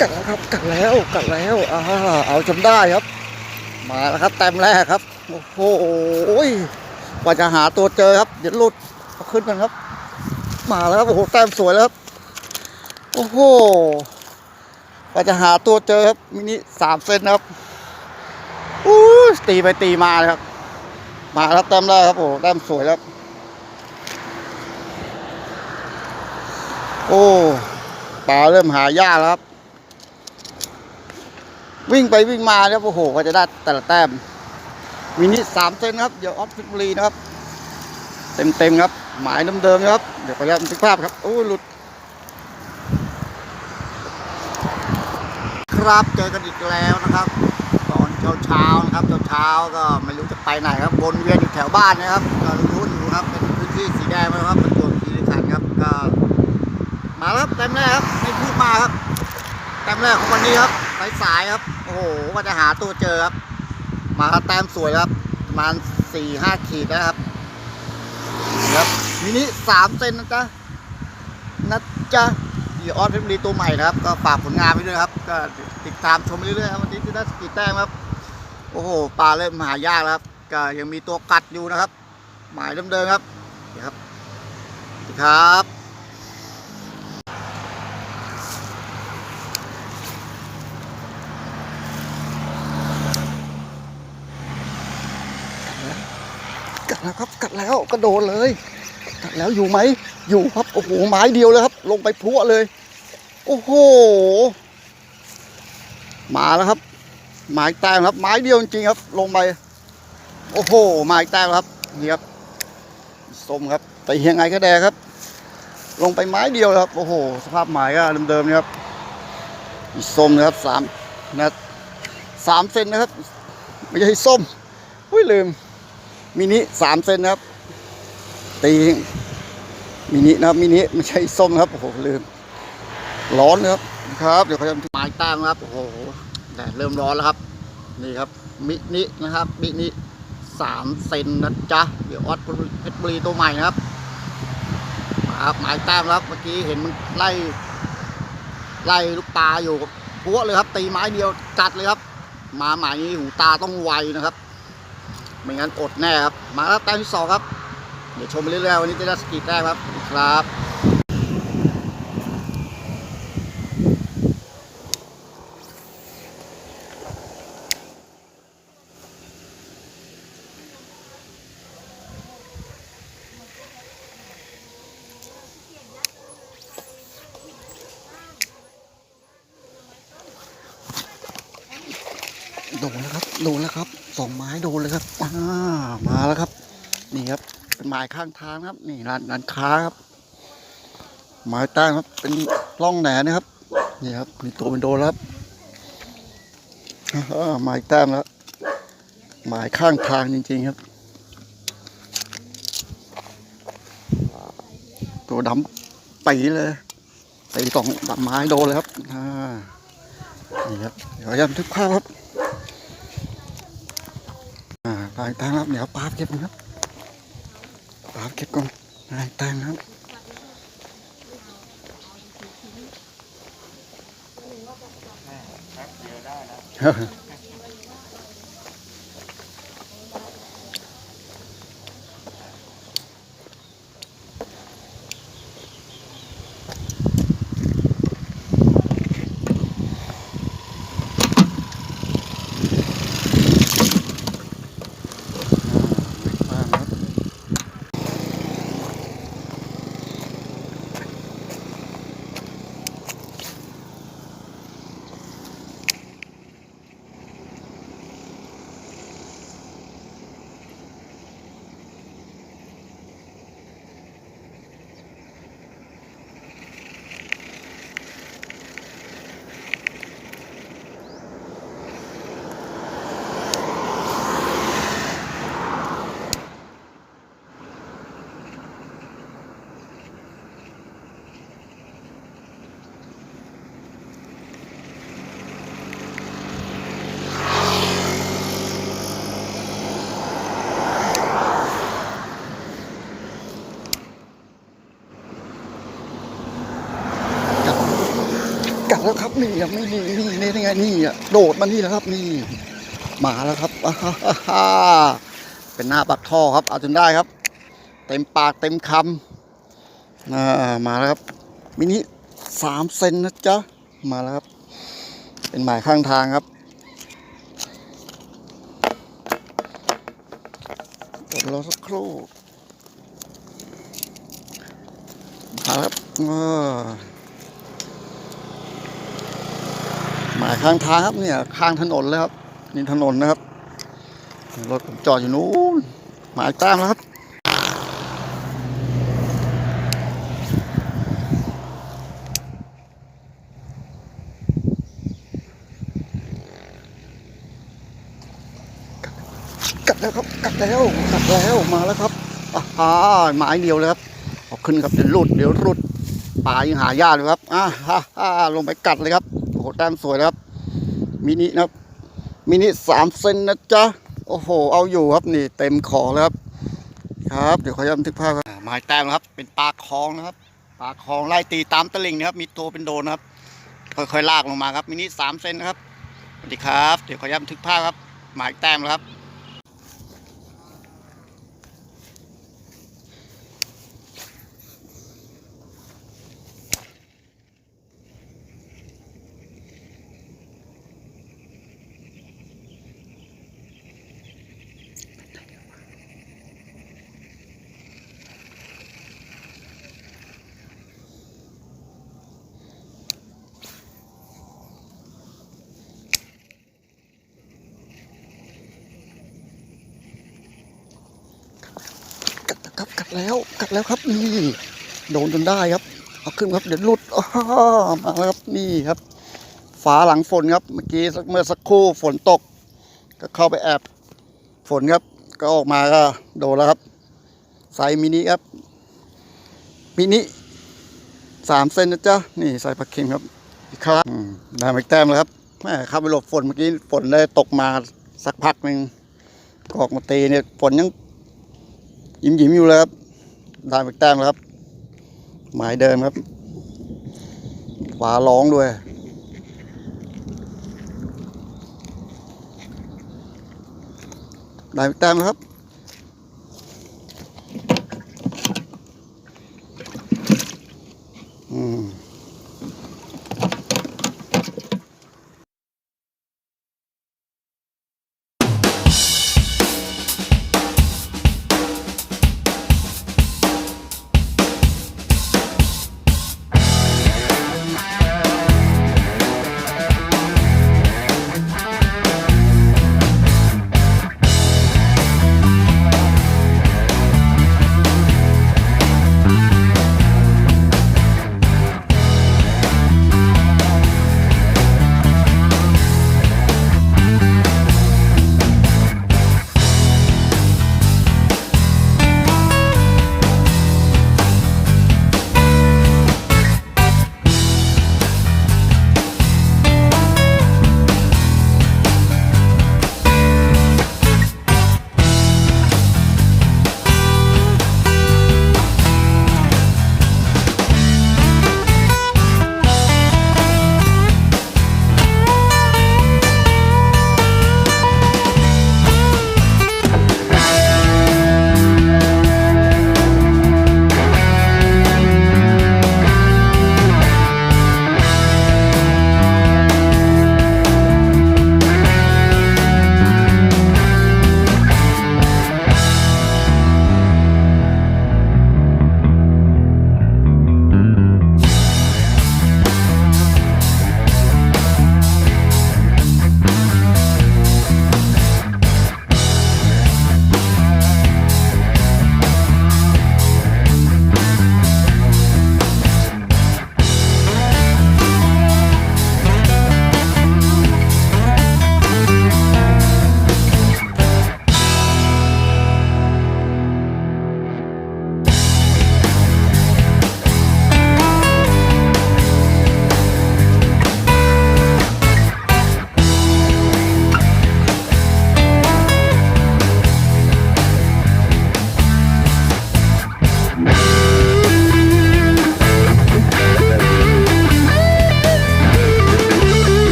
กัดแล้วครับ กัดแล้วกัดแล้วอ่าเอาจนได้ครับ มาแล้วครับ แต้มแรกครับ โอ้โหกว่าจะหาตัวเจอครับ เดี๋ยวหลุดขึ้นกันครับ มาแล้วครับโอ้โหแต้มสวยแล้วครับ โอ้โหกว่าจะหาตัวเจอครับมินิสามเซนนครับอู้ตีไปตีมาเลยครับ มาแล้วแต้มแรกครับโอ้โหแต้มสวยแล้วโอ้ปลาเริ่มหายากแล้วครับ วิ่งไปวิ่งมาเนี่ยโอ้โหก็จะได้แต่ละแต้มมินิสามเซนครับเดี๋ยวออฟฟิศบุรีนะครับ เต็มเต็มครับ หมายเดิมๆนะครับ เดี๋ยวขออนุญาตบันทึกภาพครับโอ้หลุด ครับเจอกันอีกแล้วนะครับตอนเช้าเช้านะครับเช้าเช้าก็ไม่รู้จะไปไหนครับวนเวียนอยู่แถวบ้านนะครับก็รู้อยู่ครับเป็นพื้นที่สีแดงนะครับประจวบคีรีขันธ์ครับก็มาแล้วครับเต็มแรกครับไม่พูดมาครับแต้มแรกของวันนี้ครับสายๆครับ หว่าจะหาตัวเจอครับ มาครับแต้มสวยครับประมาณสี่ห้าขีดนะครับครับมินิสามเซนนะจ๊ะนะจ๊ะดีออนเพชรบุรีตัวใหม่นะครับ ก็ฝากผลงานไปด้วยครับ ก็ติดตามชมไปเรื่อยๆครับวันนี้จะได้สกกี่แต้มครับ โอ้โหปลาเริ่มหายากแล้วครับ ก็ยังมีตัวกัดอยู่นะครับ หมายเดิมๆครับนะครับสวัสดีครับ แล้วครับกัดแล้วกระโดดเลย กัดแล้วอยู่ไหมอยู่ครับโอ้โหไม้เดียวเลยครับ ลงไปพรวเลย โอ้โหมาแล้วครับไม้แต้มครับ ไม้เดียวจริงครับ ลงไป โอ้โหไม้แต้มครับนี่ครับส้มครับแต่ยังไงก็แดงครับ ลงไปไม้เดียวครับ โอ้โห สภาพไม้ก็เดิมๆนี่ครับส้มนะครับสามนะสามเซนนะครับ ไม่ใช่ส้มอุ้ยลืม มินิสามเซนครับ ตีมินินะครับมินิไม่ใช่ส้มครับโอ้โหลืมร้อนครับครับ เดี๋ยวเขาจะไม้ตั้งนะครับโอ้โหแดดเริ่มร้อนแล้วครับ นี่ครับมินินะครับมินิสามเซนนะจ๊ะเดี๋ยวออดเพชรบุรีตัวใหม่นะครับมาครับไม้แต้มครับเมื่อกี้เห็นมันไล่ ไล่ลูกตาอยู่พัวเลยครับ ตีไม้เดียวจัดเลยครับ มาหมายนี้หูตาต้องไวนะครับ ไม่งั้นอดแน่ครับ มาแล้วแต้มที่สองครับ เดี๋ยวชมไปเรื่อยๆวันนี้จะได้สกีแต้มครับครับโดนแล้วครับ โดนแล้วครับ สองไม้โดนเลยครับอ่ามาแล้วครับ นี่ครับ เป็นไม้ข้างทางครับ นี่ร้านร้านค้าครับไม้ใต้ครับ เป็นร่องแหนนะครับ นี่ครับมีตัวเป็นโดนแล้วครับอ่าไม้แต้มแล้วไม้ข้างทางจริงๆครับ ตัวดำปีเลยตีสองดำไม้โดนเลยครับอ่านี่ครับเดี๋ยวย้ำทุกภาพครับ ปลายตังครับเดี๋ยวปลาเก็บนะครับปลาเก็บก่อนปลายตังครับปล นี่ยังไม่นี่นี่นี่นี่ไงนี่อะโดดมานี่แล้วครับนี่มาแล้วครับฮ่าฮ่าเป็นหน้าปักท่อครับ เอาจนได้ครับ เต็มปากเต็มคำอ่ามาแล้วครับมินิสามเซนนะจ๊ะมาแล้วครับ เป็นหมายข้างทางครับกดรอสักครู่มาแล้วครับอ่า หมายข้างทางครับเนี่ย ข้างถนนเลยครับนี่ถนนนะครับรถผมจอดอยู่นู้นหมายตามแล้วครับกัดแล้วครับกัดแล้วกัดแล้วมาแล้วครับอ่าหมายเดียวเลยครับเอาขึ้นครับเดี๋ยวหลุดเดี๋ยวหลุดปลายังหายากเลยครับอ่าฮ่าฮ่าลงไปกัดเลยครับ แต้มสวยนะครับ มินินะครับ มินิสามเซนนะจ๊ะ โอ้โห เอาอยู่ครับนี่เต็มขอแล้วครับ ครับ เดี๋ยวขอย้ำบันทึกภาพครับหมายแต้มนะครับ เป็นปลาคลองนะครับ ปลาคลองไล่ตีตามตะลิงนะครับ มีตัวเป็นโดนนะครับ ค่อยๆลากลงมาครับ มินิสามเซนนะครับ สวัสดีครับ เดี๋ยวขอย้ำบันทึกภาพครับ หมายแต้มแล้วครับ แล้วกัดแล้วครับนี่โดนจนได้ครับเอาขึ้นครับเดี๋ยวหลุดอ้ามาแล้วครับนี่ครับฝาหลังฝนครับเมื่อกี้เมื่อสักครู่ฝนตก ก็เข้าไปแอบฝนครับ ก็ออกมาก็โดนแล้วครับไซส์มินิครับมินิสามเซนนะจ๊ะนี่ใส่ปลาเค็งครับอีกครับได้มาแต้มแล้วครับแม่เข้าไปหลบฝนเมื่อกี้ฝนได้ตกมาสักพักหนึ่งกอกมาตีเนี่ยฝนยังยิ้มยิ้มๆอยู่เลยครับ ได้ไปแต้มแล้วครับ หมายเดิมครับขวาร้องด้วยได้ไปแต้มแล้วครับ